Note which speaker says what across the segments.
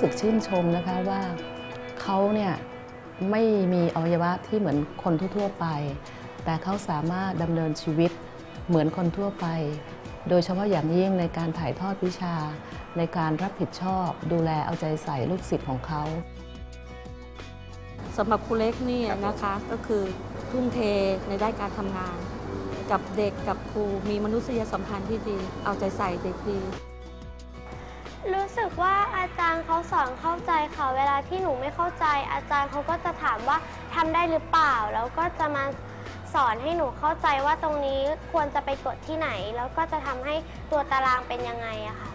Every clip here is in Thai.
Speaker 1: รู้สึกชื่นชมนะคะว่าเขาเนี่ยไม่มีอวัยวะที่เหมือนคนทั่วไป แต่เขาสามารถดำเนินชีวิตเหมือนคนทั่วไป โดยเฉพาะอย่างยิ่งในการถ่ายทอดวิชา ในการรับผิดชอบดูแลเอาใจใส่ลูกศิษย์ของเขา
Speaker 2: สำหรับครูเล็กนี่นะคะก็คือทุ่มเทในด้านการทำงาน กับเด็กกับครูมีมนุษยสัมพันธ์ที่ดี เอาใจใส่เด็กดี
Speaker 3: รู้สึกว่าอาจารย์เขาสอนเข้าใจค่ะ เวลาที่หนูไม่เข้าใจ อาจารย์เขาก็จะถามว่าทำได้หรือเปล่า แล้วก็จะมาสอนให้หนูเข้าใจว่าตรงนี้ควรจะไปกดที่ไหน แล้วก็จะทำให้ตัวตารางเป็นยังไงอะค่ะ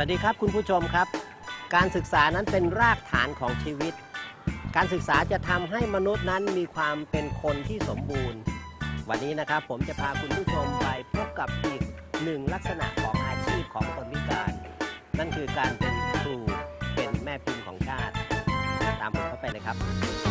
Speaker 4: วัสดีครับคุณผู้ชมครับ การศึกษานั้นเป็นรากฐานของชีวิต การศึกษาจะทำให้มนุษย์นั้นมีความเป็นคนที่สมบูรณ์ วันนี้นะครับผมจะพาคุณผู้ชมไปพบกับอีกหนึ่งลักษณะของอาชีพของคนพิการ นั่นคือการเป็นครูเป็นแม่พิมพ์ของชาติ ตามผมเข้าไปเลยครับ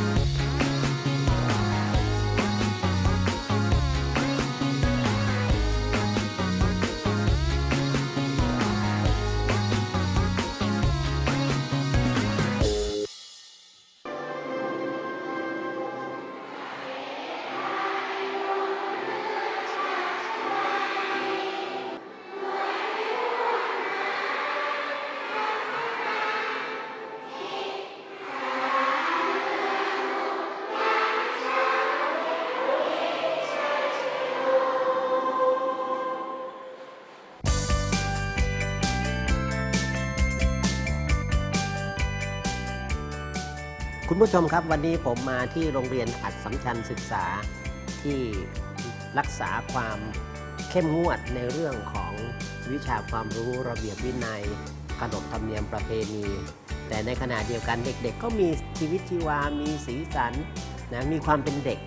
Speaker 4: คุณผู้ชมครับวันนี้ผมมาที่โรงเรียนอัดสัมชัญศึกษาที่รักษาความเข้มงวดในเรื่องของวิชาความรู้ระเบียบวินัยขนบธรรมเนียมประเพณี แต่ในขณะเดียวกันเด็กๆ ก็มีชีวิตชีวา มีสีสันนะมีความเป็นเด็ก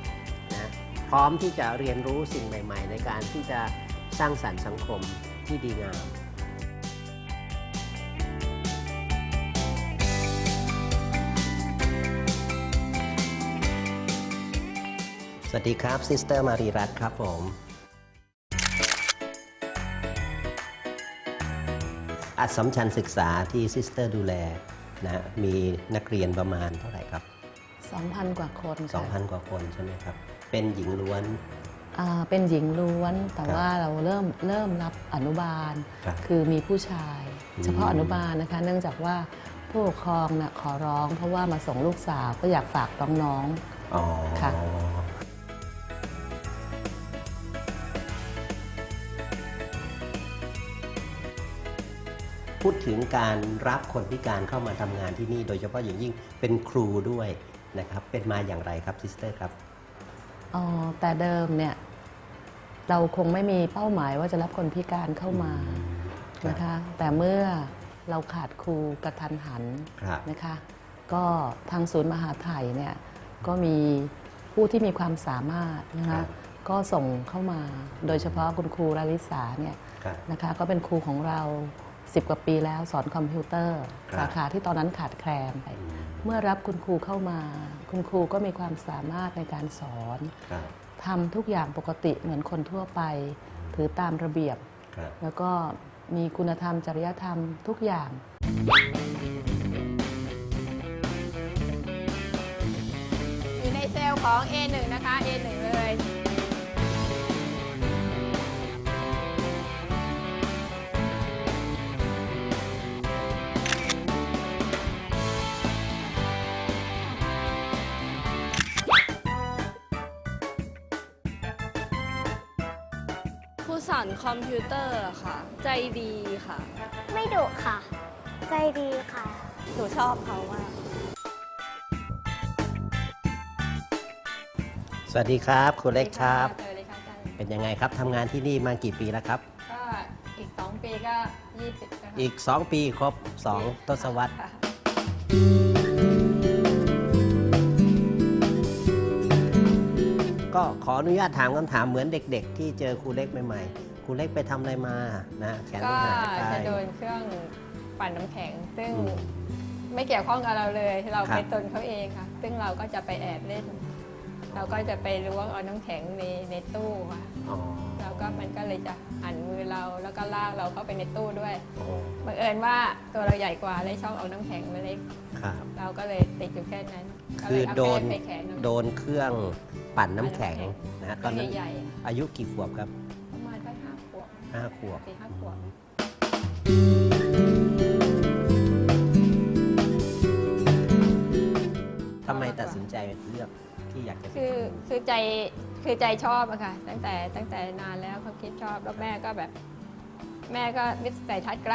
Speaker 4: นะพร้อมที่จะเรียนรู้สิ่งใหม่ ๆ ในการที่จะสร้างสรรค์สังคมที่ดีงาม สวัสดีครับซิสเตอร์มารีรัตน์ครับผม อัดสมชัญศึกษาที่ซิสเตอร์ดูแลนะมีนักเรียนประมาณเท่าไหร่ครับ
Speaker 1: 2,000 กว่าคนค่ะ
Speaker 4: 2,000 กว่าคนใช่ไหมครับ เป็นหญิงล้วน
Speaker 1: อ่าเป็นหญิงล้วนแต่
Speaker 4: ครับ
Speaker 1: ว่าเราเริ่มเริ่มรับอนุบาล
Speaker 4: ครับ
Speaker 1: คือมีผู้ชาย
Speaker 4: อืม
Speaker 1: เฉพาะอนุบาลนะคะ เนื่องจากว่าผู้ปกครองน่ะขอร้อง เพราะว่ามาส่งลูกสาวก็อยากฝากน้อง
Speaker 4: อ๋อ
Speaker 1: ค่ะ
Speaker 4: พูดถึงการรับคนพิการเข้ามาทำงานที่นี่ โดยเฉพาะอย่างยิ่งเป็นครูด้วยนะครับเป็นมาอย่างไรครับซิสเตอร์ครับ
Speaker 1: ๆอ๋อแต่เดิมเนี่ยเราคงไม่มีเป้าหมายว่าจะรับคนพิการเข้ามา
Speaker 4: ครับ
Speaker 1: นะคะแต่เมื่อเราขาดครูกระทันหัน
Speaker 4: ครับ
Speaker 1: นะคะก็ทางศูนย์มหาไทยเนี่ยก็มีผู้ที่มีความสามารถนะ
Speaker 4: ครั
Speaker 1: คะ
Speaker 4: บ
Speaker 1: ก็ส่งเข้ามา โดยเฉพาะคุณครูราลิสาเนี่ย
Speaker 4: ครับ
Speaker 1: นะคะก็เป็นครูของเรา 10 กว่าปีแล้วสอนคอมพิวเตอร์
Speaker 4: ครับ
Speaker 1: สาขาที่ตอนนั้นขาดแคลนไป
Speaker 4: อืม
Speaker 1: เมื่อรับคุณครูเข้ามา คุณครูก็มีความสามารถในการสอน
Speaker 4: ครับ
Speaker 1: ทำทุกอย่างปกติเหมือนคนทั่วไป ถือตามระเบียบ
Speaker 4: ครับ
Speaker 1: แล้วก็มีคุณธรรมจริยธรรมทุกอย่าง
Speaker 5: อยู่ในเซลล์ของ A1 นะคะ A1 เลย
Speaker 2: คอมพิวเตอร์ค่ะ ใจดีค่ะ
Speaker 3: ไม่ดุค่ะ ใจดีค่ะ
Speaker 2: หนูชอบเขามาก
Speaker 4: สวัสดีครับครูเล็กครับ
Speaker 5: เจอเลยค่ะอาจารย์
Speaker 4: เป็นยังไงครับทำงานที่นี่มากี่ปีแล้วครับ
Speaker 5: ก็อีก 2 ปีก็20นะคะ
Speaker 4: อีก 2 ปีครบ 2 ทศวรรษ
Speaker 5: ค่ะ
Speaker 4: ก็ขออนุญาตถามคำถามเหมือนเด็ก ๆ ที่เจอครูเล็กใหม่ๆ ครูเล็กไปทำอะไรมานะแขน
Speaker 5: ก็
Speaker 4: หายไป
Speaker 5: จะโดนเครื่องปั่นน้ำแข็ง ซึ่ง
Speaker 4: อืม
Speaker 5: ไม่เกี่ยวข้องกับเราเลย เรา
Speaker 4: ครับ
Speaker 5: ไปตนเขาเองค่ะ ซึ่งเราก็จะไปแอบเล่น เราก็จะไปล้วงเอาน้ำแข็งในในตู้ค่ะ
Speaker 4: อ๋อ
Speaker 5: แล้วก็มันก็เลยจะหันมือเราแล้วก็ลากเราเข้าไปในตู้ด้วย
Speaker 4: อ๋อ
Speaker 5: บังเอิญว่าตัวเราใหญ่กว่าเลยชอบเอาน้ำแข็งมาเล็ก
Speaker 4: ครับ
Speaker 5: เราก็เลยติดอยู่แค่นั้นก็
Speaker 4: คื
Speaker 5: เล
Speaker 4: อย
Speaker 5: เอา
Speaker 4: โดน
Speaker 5: แค่ไปแขน
Speaker 4: โดนเครื่องปั่นน้ำแข็งนะฮะต
Speaker 5: ตั
Speaker 4: อน
Speaker 5: ว
Speaker 4: นั้น
Speaker 5: ใหญ่
Speaker 4: อายุกี่ขวบครับ
Speaker 5: ห้าขวบสี่ห้าขวบ
Speaker 4: ทำไมตัดสินใจเลือกที่อยากจะเป็น
Speaker 5: คือ
Speaker 4: ครู
Speaker 5: คือใจคือใจชอบอะค่ะ ตั้งแต่ตั้งแต่นานแล้วเขาคิดชอบแล้วแม่ก็แบบ แม่ก็วิสัยทัศน์ไกล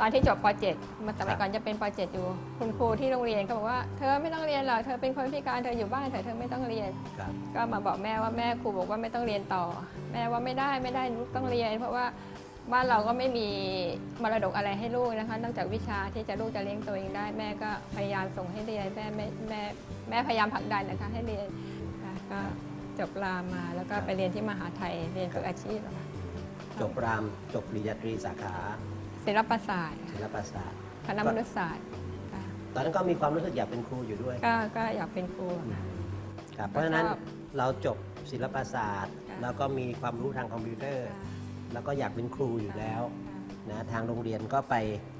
Speaker 5: ตอนที่จบป .7 มาสมัยก่อนจะเป็นป .7 อยู่ คุณครูที่โรงเรียนก็บอกว่าเธอไม่ต้องเรียนหรอกเธอเป็นคนพิการเธออยู่บ้านเถอะเธอไม่ต้องเรียน
Speaker 4: ครับ
Speaker 5: ก็มาบอกแม่ว่าแม่ครูบอกว่าไม่ต้องเรียนต่อ แม่ว่าไม่ได้ไม่ได้ลูกต้องเรียน เพราะว่าบ้านเราก็ไม่มีมรดกอะไรให้ลูกนะคะ นอกจากวิชาที่จะลูกจะเลี้ยงตัวเองได้ แม่ก็พยายามส่งให้เรียนแม่แม่แม่แม่พยายามผลักดันนะคะให้เรียนค่ะก็จบรามมาแล้วก็ไปเรียนที่มหาไทยเรียนฝึกอาชีพอะค่ะ
Speaker 4: จบรามจบปริญญาตรีสาขา
Speaker 5: ศิลปศาสตร์
Speaker 4: ศิลปศาสตร์
Speaker 5: คณะมนุษยศาสตร์ค่ะ
Speaker 4: ตอนนั้นก็มีความรู้สึกอยากเป็นครูอยู่ด้วย
Speaker 5: ก็ก็อยากเป็นครูอะค่ะ
Speaker 4: ครับเพราะฉะนั้น
Speaker 5: ชอบ
Speaker 4: เราจบศิลปศาสตร์
Speaker 5: ค่ะ
Speaker 4: แล้วก็มีความรู้ทางคอมพิวเตอร์ แล้วก็อยากเป็นครูอยู่แล้วนะทางโรงเรียนก็ไป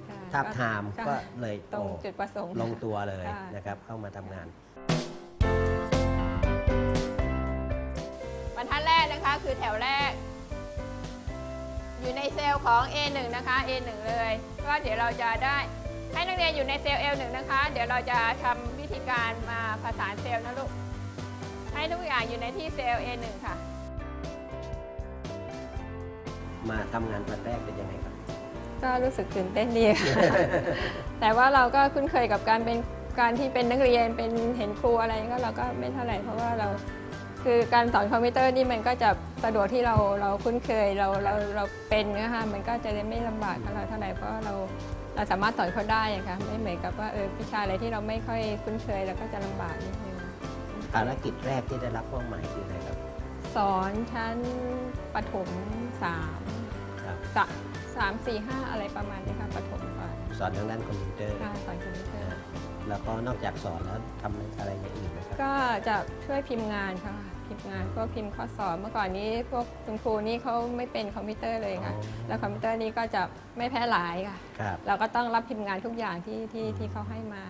Speaker 5: ค่ะ
Speaker 4: ทาบทาม
Speaker 5: ค่ะ
Speaker 4: ก็เลย
Speaker 5: ตรง
Speaker 4: โอ้
Speaker 5: จุดประสงค์
Speaker 4: ลงตัวเลย
Speaker 5: ค่ะ
Speaker 4: นะครับ เข้ามาทำงาน
Speaker 5: บรรทัดแรกนะคะคือแถวแรก อยู่ในเซลล์ของ A1 นะคะ A1 เลย ก็เดี๋ยวเราจะได้ให้นักเรียนอยู่ในเซลล์ L1 นะคะ เดี๋ยวเราจะทำวิธีการมาผสานเซลล์นะลูก ให้ทุกอย่างอยู่ในที่เซลล์ A1 ค่ะ
Speaker 4: มาทำงานวันแรกเป็นยังไงครับ
Speaker 5: ก็รู้สึกตื่นเต้นดีค่ะ แต่ว่าเราก็คุ้นเคยกับการเป็นการที่เป็นนักเรียนเป็นเห็นครูอะไรก็เราก็ไม่เท่าไหร่เพราะว่าเรา คือการสอนคอมพิวเตอร์นี่มันก็จะสะดวกที่เราเราคุ้นเคยเราเราเราเป็นนะคะมันก็จะไม่ลำบากกับเราเท่าไหร่เพราะว่าเราเราสามารถสอนเขาได้อะค่ะไม่เหมือนกับว่าเออวิชาอะไรที่เราไม่ค่อยคุ้นเคยเราก็จะลำบากนิดนึง
Speaker 4: ภารกิจแรกที่ได้รับมอบหมายคืออะไรครับ
Speaker 5: สอนชั้นประถมสาม
Speaker 4: ครับ
Speaker 5: สะสามสี่ห้าอะไรประมาณนี้ค่ะประถมก่อน
Speaker 4: สอนทางด้านคอมพิวเตอร์
Speaker 5: ค่ะสอนคอมพิวเตอร์
Speaker 4: แล้วก็นอกจากสอนแล้วทำอะไรอย่างอื่นไหมครับ
Speaker 5: ก็จะช่วยพิมพ์งานค่ะ พิมพ์งานก็พิมพ์ข้อสอบเมื่อก่อนนี้พวกคุณครูนี่เขาไม่เป็นคอมพิวเตอร์เลยค่ะ
Speaker 4: อ๋อ
Speaker 5: แล้วคอมพิวเตอร์นี่ก็จะไม่แพร่หลายค่ะ
Speaker 4: ครับ
Speaker 5: เราก็ต้องรับพิมพ์งานทุกอย่างที่ที่ที่เขาให้มา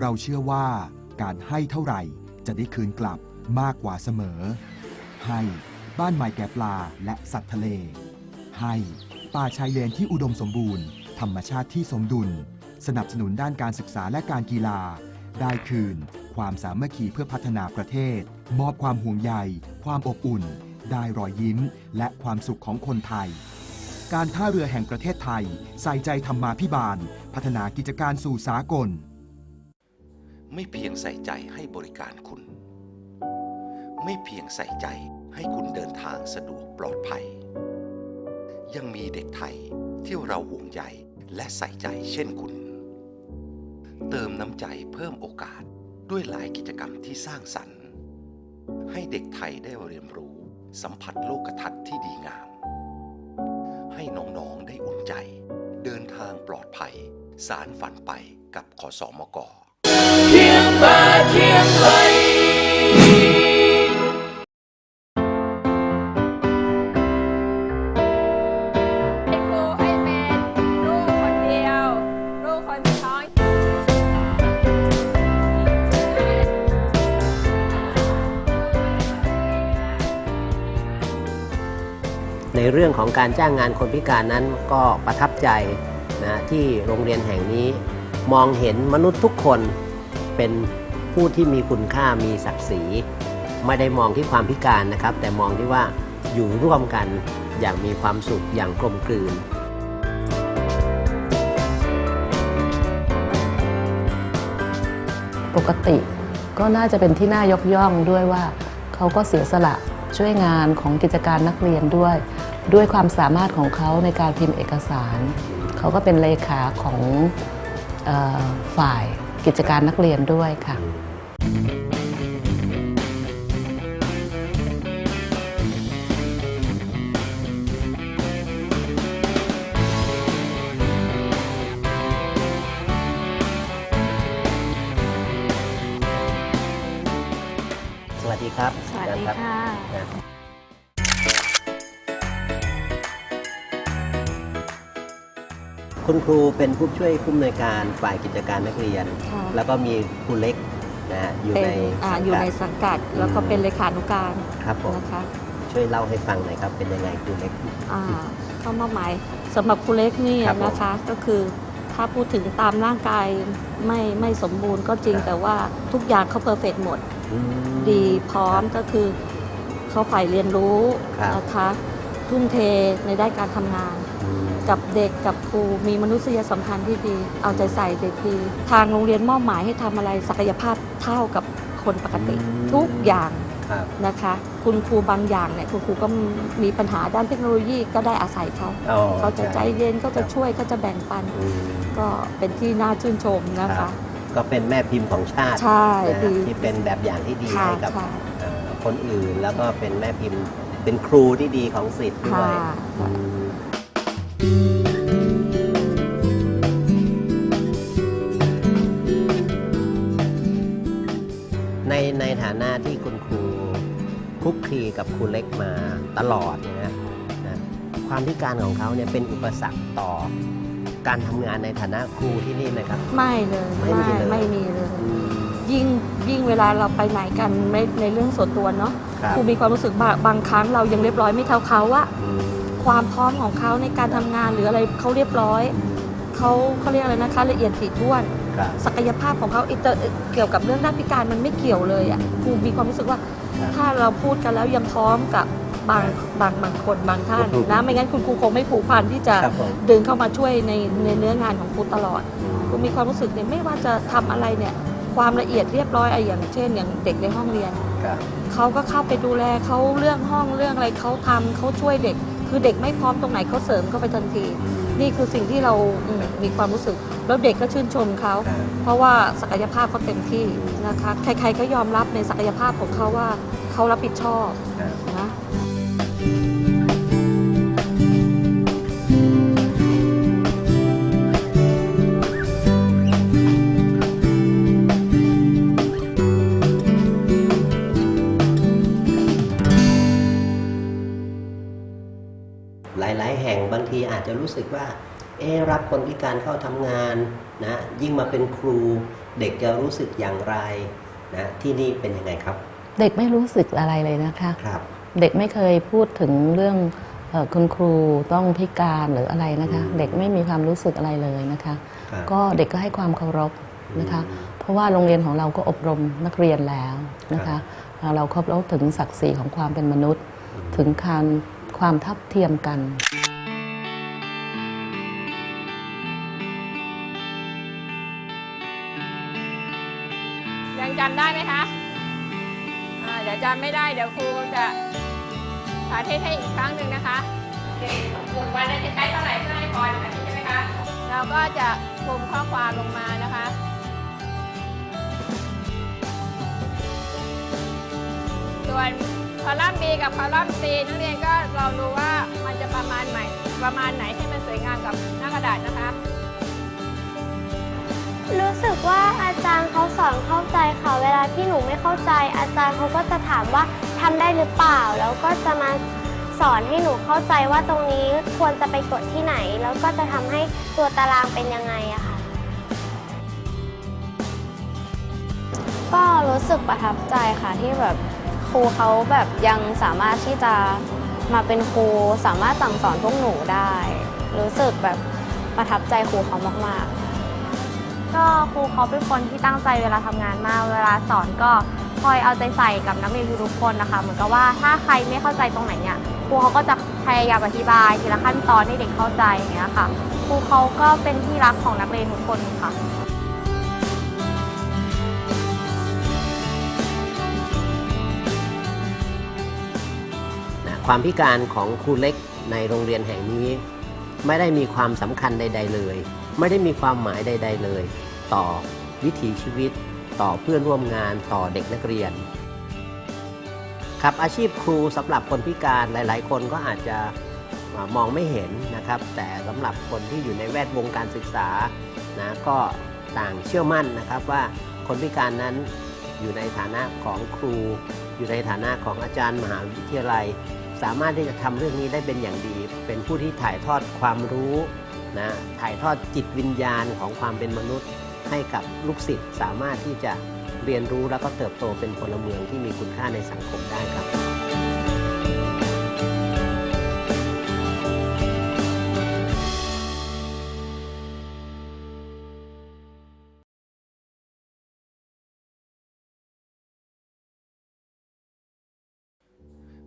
Speaker 6: เราเชื่อว่าการให้เท่าไหร่จะได้คืนกลับมากกว่าเสมอ ให้บ้านใหม่แก่ปลาและสัตว์ทะเล ให้ป่าชายเลนที่อุดมสมบูรณ์ ธรรมชาติที่สมดุล สนับสนุนด้านการศึกษาและการกีฬา ได้คืน ความสามัคคีเพื่อพัฒนาประเทศ มอบความห่วงใย ความอบอุ่น ได้รอยยิ้ม และความสุขของคนไทย การท่าเรือแห่งประเทศไทย ใส่ใจธรรมาพิบาล พัฒนากิจการสู่สากล
Speaker 7: ไม่เพียงใส่ใจให้บริการคุณ ไม่เพียงใส่ใจให้คุณเดินทางสะดวกปลอดภัย ยังมีเด็กไทยที่เราห่วงใยและใส่ใจเช่นคุณ เติมน้ำใจเพิ่มโอกาสด้วยหลายกิจกรรมที่สร้างสรรค์ ให้เด็กไทยได้เรียนรู้สัมผัสโลกทัศน์ที่ดีงาม ให้น้องๆได้อุ่นใจ เดินทางปลอดภัย สารฝันไปกับขอสอมก
Speaker 5: เป็นครูให้เป็นลูกคนเดียว ลูกคนท้อง
Speaker 4: ในเรื่องของการจ้างงานคนพิการนั้นก็ประทับใจนะที่โรงเรียนแห่งนี้ มองเห็นมนุษย์ทุกคน เป็นผู้ที่มีคุณค่ามีศักดิ์ศรี ไม่ได้มองที่ความพิการนะครับ แต่มองที่ว่าอยู่ร่วมกันอย่างมีความสุขอย่างกลมกลืน
Speaker 1: ปกติก็น่าจะเป็นที่น่ายกย่องด้วยว่าเขาก็เสียสละช่วยงานของกิจการนักเรียนด้วย ด้วยความสามารถของเขาในการพิมพ์เอกสาร เขาก็เป็นเลขาของออฝ่าย กิจการนักเรียนด้วยค่ะ
Speaker 4: สวัสดีครับ
Speaker 3: สวัสดี
Speaker 4: รับ
Speaker 3: ค่ะ
Speaker 4: คุณครูเป็นผู้ช่วยผู้อำนวยการฝ่ายกิจการนักเรียน
Speaker 2: ค่ะ
Speaker 4: แล้วก็มีครูเล็กนะฮะอยู่
Speaker 2: เป็น
Speaker 4: ใน
Speaker 2: อ่า
Speaker 4: สัง
Speaker 2: อยู่
Speaker 4: กัด
Speaker 2: ในสังกัด แล้วก็เป็นเลขานุการ
Speaker 4: ครับผม
Speaker 2: นะคะ
Speaker 4: ช่วยเล่าให้ฟังหน่อยครับ เป็นยังไงครูเล็ก
Speaker 2: อ่าเข้ามอบหมายสำหรับครูเล็กเนี่ย
Speaker 4: ครับผม
Speaker 2: นะคะก็คือถ้าพูดถึงตามร่างกายไม่ไม่สมบูรณ์ก็จริง
Speaker 4: ครับ
Speaker 2: แต่ว่าทุกอย่างเขาเพอร์เฟกหมด
Speaker 4: อืม
Speaker 2: ดีพร้อมก็คือเขาฝ่ายเรียนรู้
Speaker 4: ครับ
Speaker 2: นะคะทุ่มเทในด้านการทำงาน
Speaker 4: อืม
Speaker 2: กับเด็กกับครูมีมนุษยสัมพันธ์ที่ดี เอาใจใส่เด็กดีทางโรงเรียนมอบหมายให้ทำอะไรศักยภาพเท่ากับคนปกติทุกอย่าง
Speaker 4: ครับ
Speaker 2: นะคะ คุณครูบางอย่างเนี่ยคุณครูก็มีปัญหาด้านเทคโนโลยีก็ได้อาศัยเขา
Speaker 4: อ๋อ
Speaker 2: เขาจะใจเย็นเขาจะ
Speaker 4: ครับ
Speaker 2: ช่วยเขาจะแบ่งปัน
Speaker 4: อืม
Speaker 2: ก็เป็นที่น่าชื่นชมนะ
Speaker 4: ครั
Speaker 2: คะ
Speaker 4: บก็เป็นแม่พิมพ์ของชาติ
Speaker 2: ใช่
Speaker 4: นะฮะ
Speaker 2: ดี
Speaker 4: ที่เป็นแบบอย่างที่ดี
Speaker 2: ค่ะ
Speaker 4: ให้กับ
Speaker 2: ค่ะ
Speaker 4: เอ่อคนอื่นแล้วก็เป็นแม่พิมพ์เป็นครูที่ดีของสิทธิ์ด้วย
Speaker 2: ค่ะ
Speaker 4: อืม ในในฐานะที่คุณครูคลุกคลีกับครูเล็กมาตลอดเนี่ยนะนะความพิการของเขาเนี่ยเป็นอุปสรรคต่อการทำงานในฐานะครูที่นี่ไหมครับ
Speaker 2: ไม่เลย
Speaker 4: ไม่มีเลย
Speaker 2: ไม่มีเลย
Speaker 4: อืม
Speaker 2: ยิ่งยิ่งเวลาเราไปไหนกันไม่ในเรื่องส่วนตัวเนาะ
Speaker 4: ครับ
Speaker 2: ครูมีความรู้สึกบางบางครั้งเรายังเรียบร้อยไม่เท่าเขาอะ
Speaker 4: อืม
Speaker 2: ความพร้อมของเขาในการทำงานหรืออะไรเขาเรียบร้อยเขาเขาเรียกอะไรนะคะ ละเอียดถี่ถ้วน
Speaker 4: ครับ
Speaker 2: ศักยภาพของเขาอินเตอร์เกี่ยวกับเรื่องด้านพิการมันไม่เกี่ยวเลยอะครูมีความรู้สึกว่า
Speaker 4: ครับ
Speaker 2: ถ้าเราพูดกันแล้วยังพร้อมกับบางบางบางคนบางท่าน
Speaker 4: อืม
Speaker 2: นะไม่งั้นคุณครูคงไม่ผูกพันที่จะ
Speaker 4: ครับผม
Speaker 2: เดินเข้ามาช่วยในในเนื้องานของครูตลอดครูมีความรู้สึกเนี่ยไม่ว่าจะทำอะไรเนี่ยความละเอียดเรียบร้อยอะอย่างเช่น อย่างเด็กในห้องเรียน
Speaker 4: ครับ
Speaker 2: เขาก็เข้าไปดูแลเขาเรื่องห้องเรื่องอะไรเขาทำเขาช่วยเด็ก คือเด็กไม่พร้อมตรงไหนเขาเสริมเข้าไปทันที นี่คือสิ่งที่เราอืมมีความรู้สึก แล้วเด็กก็ชื่นชมเขา
Speaker 4: ครับ
Speaker 2: เพราะว่าศักยภาพเขาเต็มที่นะคะ ใครๆก็ยอมรับในศักยภาพของเขาว่าเขารับผิดชอบ
Speaker 4: ครับ
Speaker 2: นะ
Speaker 4: จจะรู้สึกว่า เอะรับคนพิการเข้าทำงานนะยิ่งมาเป็นครูเด็กจะรู้สึกอย่างไรนะที่นี่เป็นยังไงครับ
Speaker 1: เด็กไม่รู้สึกอะไรเลยนะคะ
Speaker 4: ครับ
Speaker 1: เด็กไม่เคยพูดถึงเรื่องเออคุณครูต้องพิการหรืออะไรนะคะ
Speaker 4: อืม
Speaker 1: เด็กไม่มีความรู้สึกอะไรเลยนะคะ
Speaker 4: ครับ
Speaker 1: ก็เด็กก็ให้ความเคารพนะคะ
Speaker 4: อืม
Speaker 1: เพราะว่าโรงเรียนของเราก็อบรมนักเรียนแล้วนะคะ เราเคารพถึงศักดิ์ศรีของความเป็นมนุษย์ ถึงการความทับเทียมกัน
Speaker 5: จำไม่ได้เดี๋ยวครูจะสาธิตให้อีกครั้งหนึ่งนะคะกลุ่มวันนั้นจะใช้เท่าไหร่เพื่อให้พอหนึ่งนาทีใช่ไหมคะ เราก็จะคลุมข้อความลงมานะคะส่วนคอลัมน์ B กับคอลัมน์ C นักเรียนก็ลองดูว่ามันจะประมาณไหนประมาณไหนให้มันสวยงามกับหน้ากระดาษนะคะ
Speaker 3: รู้สึกว่าอาจารย์เขาสอนเข้าใจค่ะ เวลาที่หนูไม่เข้าใจ อาจารย์เขาก็จะถามว่าทำได้หรือเปล่า แล้วก็จะมาสอนให้หนูเข้าใจว่าตรงนี้ควรจะไปกดที่ไหน แล้วก็จะทำให้ตัวตารางเป็นยังไงอะค่ะ
Speaker 8: ก็รู้สึกประทับใจค่ะที่แบบครูเขาแบบยังสามารถที่จะมาเป็นครูสามารถสั่งสอนพวกหนูได้ รู้สึกแบบประทับใจครูเขามากๆ
Speaker 9: ก็ครูเขาเป็นคนที่ตั้งใจเวลาทำงานมาก เวลาสอนก็คอยเอาใจใส่กับนักเรียนทุกๆคนนะคะ เหมือนกับว่าถ้าใครไม่เข้าใจตรงไหนเนี่ยครูเขาก็จะพยายามอธิบายทีละขั้นตอนให้เด็กเข้าใจอย่างเงี้ยค่ะครูเขาก็เป็นที่รักของนักเรียนทุกคนค่ะ
Speaker 4: นะความพิการของครูเล็กในโรงเรียนแห่งนี้ ไม่ได้มีความสำคัญใด ๆ เลย ไม่ได้มีความหมายใด ๆ เลย ต่อวิถีชีวิต ต่อเพื่อนร่วมงานต่อเด็กนักเรียน ครับอาชีพครูสำหรับคนพิการหลาย ๆ คนก็อาจจะมองไม่เห็นนะครับ แต่สำหรับคนที่อยู่ในแวดวงการศึกษานะก็ต่างเชื่อมั่นนะครับว่าคนพิการนั้นอยู่ในฐานะของครู อยู่ในฐานะของอาจารย์มหาวิทยาลัย สามารถที่จะทำเรื่องนี้ได้เป็นอย่างดี เป็นผู้ที่ถ่ายทอดความรู้นะถ่ายทอดจิตวิญญาณของความเป็นมนุษย์ ให้กับลูกศิษย์สามารถที่จะเรียนรู้แล้วก็เติบโตเป็นพลเมืองที่มีคุณค่าในสังคมได้ครับ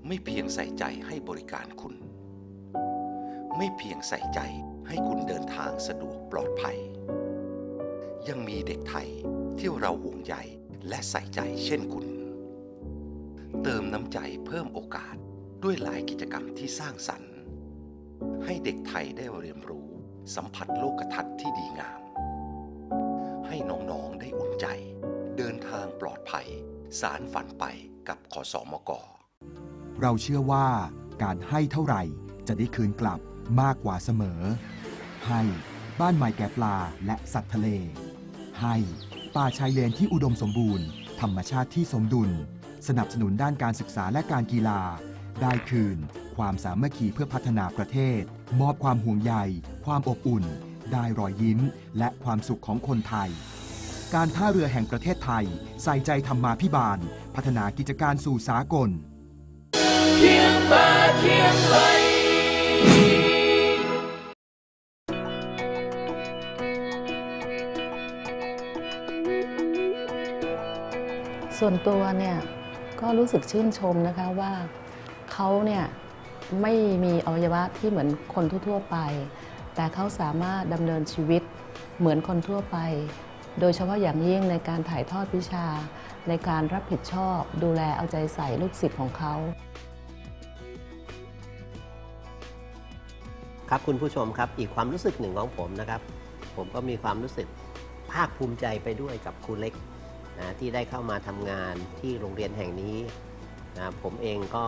Speaker 7: ไม่เพียงใส่ใจให้บริการคุณ ไม่เพียงใส่ใจให้คุณเดินทางสะดวกปลอดภัย ยังมีเด็กไทยที่เราห่วงใยและใส่ใจเช่นคุณ เติมน้ำใจเพิ่มโอกาสด้วยหลายกิจกรรมที่สร้างสรรค์ ให้เด็กไทยได้เรียนรู้สัมผัสโลกทัศน์ที่ดีงาม ให้น้องๆได้อุ่นใจ เดินทางปลอดภัย สารฝันไปกับขอสอมก
Speaker 6: เราเชื่อว่าการให้เท่าไหร่จะได้คืนกลับมากกว่าเสมอ ให้บ้านใหม่แก่ปลาและสัตว์ทะเล ให้ ป่าชายเลนที่อุดมสมบูรณ์ ธรรมชาติที่สมดุล สนับสนุนด้านการศึกษาและการกีฬา ได้คืน ความสามัคคีเพื่อพัฒนาประเทศ มอบความห่วงใย ความอบอุ่น ได้รอยยิ้ม และความสุขของคนไทย การท่าเรือแห่งประเทศไทย ใส่ใจธรรมาภิบาล พัฒนากิจการสู่สากล
Speaker 1: ส่ วนตัวเนี่ยก็รู้สึกชื่นชมนะคะว่าเขาเนี่ยไม่มีอวัยวะที่เหมือนคนทั่วๆไป แต่เขาสามารถดำเนินชีวิตเหมือนคนทั่วไป โดยเฉพาะอย่างยิ่งในการถ่ายทอดวิชา ในการรับผิดชอบ ดูแลเอาใจใส่ลูกศิษย์ของเขา
Speaker 4: ครับคุณผู้ชมครับอีกความรู้สึกหนึ่งของผมนะครับ ผมก็มีความรู้สึกภาคภูมิใจไปด้วยกับครูเล็ก นะที่ได้เข้ามาทำงานที่โรงเรียนแห่งนี้นะผมเองก็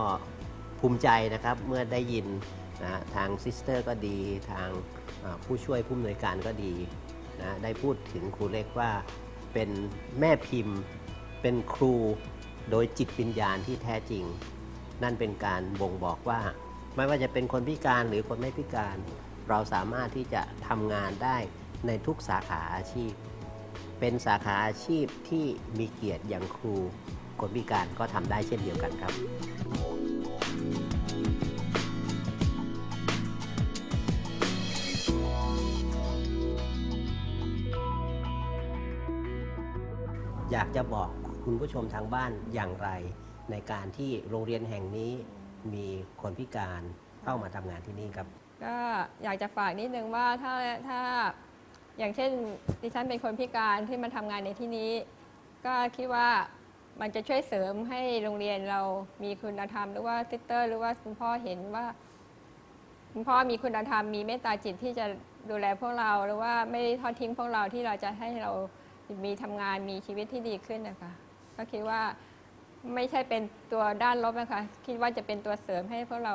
Speaker 4: ภูมิใจนะครับเมื่อได้ยินนะทางซิสเตอร์ก็ดี ทางผู้ช่วยผู้อำนวยการก็ดีนะได้พูดถึงครูเล็กว่าเป็นแม่พิมพ์ เป็นครูโดยจิตวิญญาณที่แท้จริง นั่นเป็นการบ่งบอกว่า ไม่ว่าจะเป็นคนพิการหรือคนไม่พิการ เราสามารถที่จะทำงานได้ในทุกสาขาอาชีพ เป็นสาขาอาชีพที่มีเกียรติอย่างครู คนพิการก็ทำได้เช่นเดียวกันครับอยากจะบอกคุณผู้ชมทางบ้านอย่างไร ในการที่โรงเรียนแห่งนี้มีคนพิการเข้ามาทำงานที่นี่ครับ
Speaker 5: ก็อยากจะฝากนิดนึงว่าถ้าถ้า อย่างเช่นดิฉันเป็นคนพิการที่มาทำงานในที่นี้ ก็คิดว่ามันจะช่วยเสริมให้โรงเรียนเรามีคุณธรรม หรือว่าซิสเตอร์ หรือว่าคุณพ่อเห็นว่า คุณพ่อมีคุณธรรมมีเมตตาจิตที่จะดูแลพวกเรา หรือว่าไม่ทอดทิ้งพวกเราที่เราจะให้เรามีทำงานมีชีวิตที่ดีขึ้นนะคะก็คิดว่าไม่ใช่เป็นตัวด้านลบนะคะ คิดว่าจะเป็นตัวเสริมให้พวกเรา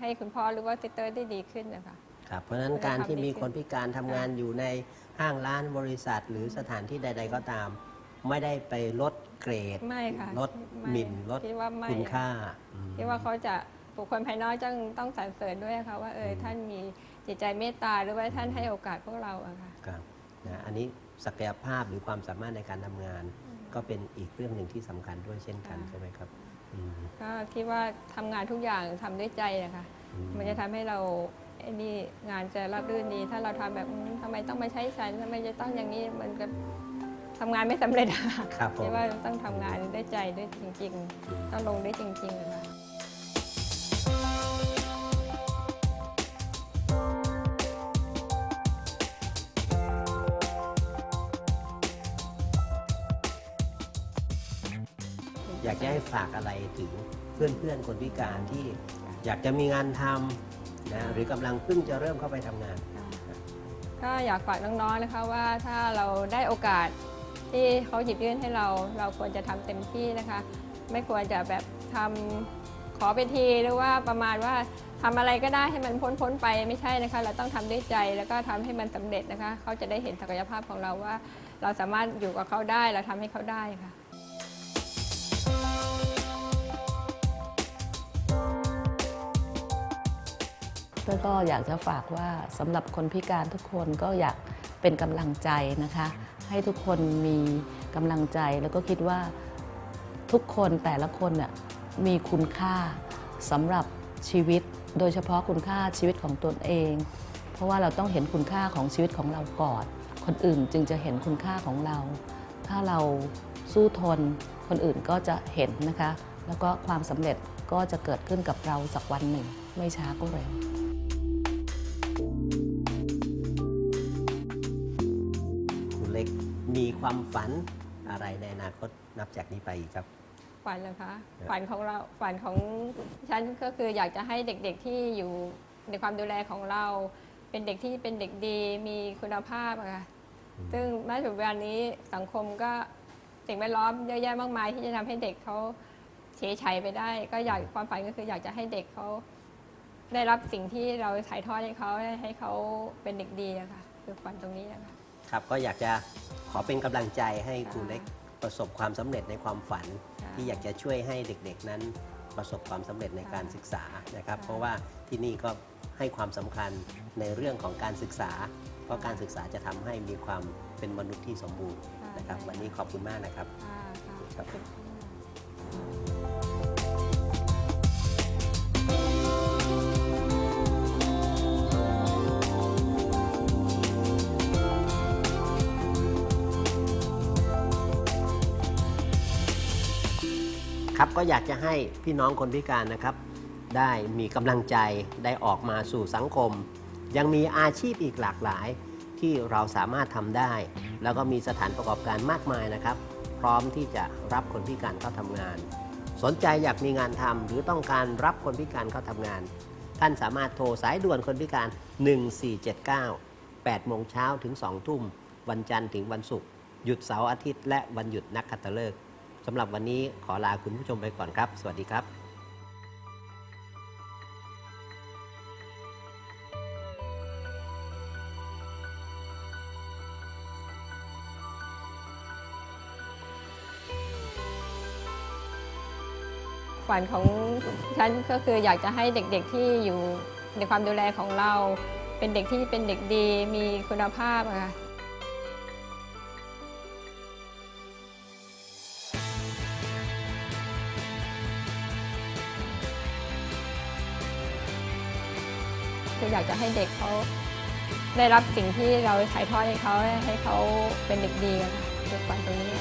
Speaker 5: ให้คุณพ่อหรือว่าซิสเตอร์ได้ดีขึ้นนะคะ
Speaker 4: ครับเพราะฉะนั้นการที่มีคนพิการทำงานอยู่ในห้างร้านบริษัท หรือสถานที่ใด ๆ ก็ตาม ไม่ได้ไปลดเกรด
Speaker 5: ไม่ค่ะ
Speaker 4: ลด
Speaker 5: ไม่
Speaker 4: หมิ่นลด
Speaker 5: คิดว่าไม่
Speaker 4: คุณค่าอืม
Speaker 5: คิดว่าเขาจะบุคคลภายนอกต้องต้องสรรเสริญด้วยค่ะว่าเออท่านมีจิตใจเมตตาหรือว่าท่านให้โอกาสพวกเราอะค่ะ
Speaker 4: ครับนะอันนี้ศักยภาพหรือความสามารถในการทำงาน ก็เป็นอีกเรื่องหนึ่งที่สำคัญด้วยเช่นกัน
Speaker 5: ค่ะ
Speaker 4: ใช่ไหมครับอืม
Speaker 5: ก็คิดว่าทำงานทุกอย่างทำด้วยใจนะคะ
Speaker 4: อืม
Speaker 5: มันจะทำให้เรา ไอ้นี่งานจะรับรื่นดี ถ้าเราทำแบบทำไมต้องมาใช้ฉันทำไมจะต้องอย่างนี้มันก็ทำงานไม่สำเร็จค
Speaker 4: รับผม
Speaker 5: คิดว่าต้องทำงานด้วยใจด้วยจริง ๆ ต้องลงด้วยจริงๆค่ะ
Speaker 4: อยากจะให้ฝากอะไรถึงเพื่อนๆ คนพิการที่อยากจะมีงานทำ นะหรือกำลังเพิ่งจะเริ่มเข้าไปทำงาน
Speaker 5: ก็อยากฝากน้องๆนะคะว่าถ้าเราได้โอกาสที่เขาหยิบยื่นให้เราเราควรจะทำเต็มที่นะคะ ไม่ควรจะแบบทำขอไปทีหรือว่าประมาณว่าทำอะไรก็ได้ให้มันพ้นพ้นๆไปไม่ใช่นะคะ เราต้องทำด้วยใจแล้วก็ทำให้มันสำเร็จนะคะ เขาจะได้เห็นศักยภาพของเราว่า เราสามารถอยู่กับเขาได้เราทำให้เขาได้ค่ะ
Speaker 1: แล้วก็อยากจะฝากว่าสำหรับคนพิการทุกคนก็อยากเป็นกำลังใจนะคะ ให้ทุกคนมีกำลังใจแล้วก็คิดว่าทุกคนแต่ละคนน่ะมีคุณค่าสำหรับชีวิต โดยเฉพาะคุณค่าชีวิตของตนเอง เพราะว่าเราต้องเห็นคุณค่าของชีวิตของเราก่อน คนอื่นจึงจะเห็นคุณค่าของเรา ถ้าเราสู้ทน คนอื่นก็จะเห็นนะคะ แล้วก็ความสำเร็จก็จะเกิดขึ้นกับเราสักวันหนึ่ง ไม่ช้าก็เร็ว
Speaker 4: ความฝันอะไรในอนาคตนับจากนี้ไปอีกครับ
Speaker 5: ฝันเหรอคะ
Speaker 4: ครับ
Speaker 5: ฝันของเราฝันของฉันก็คืออยากจะให้เด็กๆที่อยู่ในความดูแลของเรา เป็นเด็กที่เป็นเด็กดีมีคุณภาพอะค่ะซึ่งณปัจจุบันนี้สังคมก็สิ่งแวดล้อมเยอะแยะมากมายที่จะทำให้เด็กเขาเฉยชัยไปได้ ก็อยากความฝันก็คืออยากจะให้เด็กเขาได้รับสิ่งที่เราถ่ายทอดให้เขาให้เขาเป็นเด็กดีอะค่ะคือฝันตรงนี้นะคะ
Speaker 4: ครับก็อยากจะข อเป็นกำลังใจให้
Speaker 5: ค่ะ
Speaker 4: ครูเล็กประสบความสำเร็จในความฝัน
Speaker 5: ค่ะ
Speaker 4: ที่อยากจะช่วยให้เด็กๆนั้นประสบความสำเร็จใน
Speaker 5: ค่ะ
Speaker 4: การศึกษานะครับ
Speaker 5: ค่ะ
Speaker 4: เพราะว่าที่นี่ก็ให้ความสำคัญในเรื่องของการศึกษา เพราะการศึกษาจะทำให้มีความเป็นมนุษย์ที่สมบูรณ์นะครับ วันนี้ขอบคุณมากนะครับ
Speaker 5: ค่ะค่ะ
Speaker 4: ครับ
Speaker 5: ค
Speaker 4: รับก็อยากจะให้พี่น้องคนพิการนะครับ ได้มีกำลังใจได้ออกมาสู่สังคม ยังมีอาชีพอีกหลากหลายที่เราสามารถทำได้ แล้วก็มีสถานประกอบการมากมายนะครับ พร้อมที่จะรับคนพิการเข้าทำงาน สนใจอยากมีงานทำหรือต้องการรับคนพิการเข้าทำงาน ท่านสามารถโทรสายด่วนคนพิการ 1479 8โมงเช้าถึง2ทุ่มวันจันทร์ถึงวันศุกร์หยุดเสาร์อาทิตย์และวันหยุดนักขัตฤกษ์ สำหรับวันนี้ขอลาคุณผู้ชมไปก่อนครับ สวัสดีครับ
Speaker 5: ฝันของฉันก็คืออยากจะให้เด็กๆที่อยู่ในความดูแลของเรา เป็นเด็กที่เป็นเด็กดีมีคุณภาพค่ะ อยากจะให้เด็กเขาได้รับสิ่งที่เราถ่ายทอดให้เขาให้เขาเป็นเด็กดีกันทุกวันตรงนี้